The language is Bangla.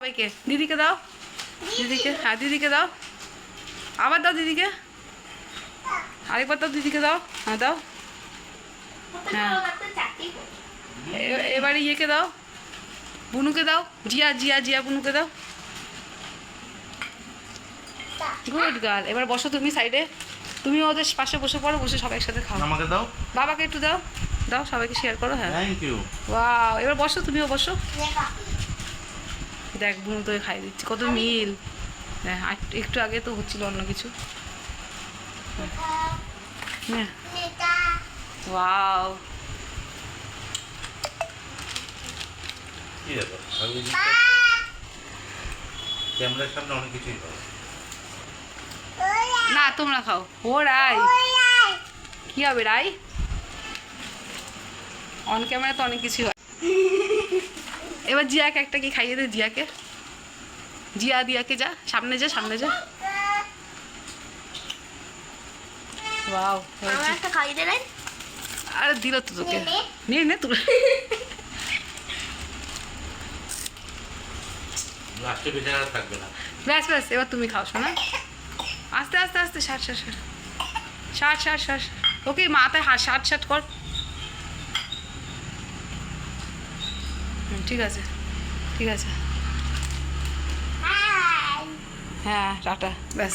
সবাইকে। দিদিকে দাও। দিদিকে। হ্যাঁ দিদিকে দাও। আবার দাও দিদিকে। আরেকবার দাও দিদিকে দাও। হ্যাঁ দাও। হ্যাঁ। এবারে ইয়েকে দাও। বুনুকে দাও। জিয়া জিয়া জিয়া বুনুকে দাও। Good girl. এবার বসো তুমি সাইডে। তুমি ওদের পাশে বসে পড়ো বসে সবাই একসাথে খাও। আমাকে দাও। বাবাকে একটু দাও। দাও সবাইকে শেয়ার করো হ্যাঁ। থ্যাংক ইউ ওয়াও এবার বসো তুমিও বসো। দেখ বুনু তোকে খাই দিচ্ছি। কত মিল। হ্যাঁ আর একটু আগে তো হচ্ছিল অন্য কিছু। হ্যাঁ ওয়াও। কি ব্যাপার? আমি ক্যামেরার সামনে অনেক কিছুই পাবো। না তোমরা খাও। ও রাই। কি হবে রাই? অন ক্যামেরা তো অনেক কিছু হয়। এবার জিয়াকে একটা কি খাইয়ে দে জিয়াকে। জিয়া দিয়াকে যা সামনে যা সামনে যা। ওয়াও একটা খাইয়ে দেবেন আরে দিল তো তোকে। নে, নিয়ে নে তুই ব্যাস ব্যাস এবার তুমি খাও শোনা। আস্তে আস্তে আস্তে ষাট ষাট ষাট ষাট ষাট ষাট ওকে মাথায় হাত ষাট ষাট কর। ঠিক আছে ঠিক আছে। হ্যাঁ টাটা। ব্যাস।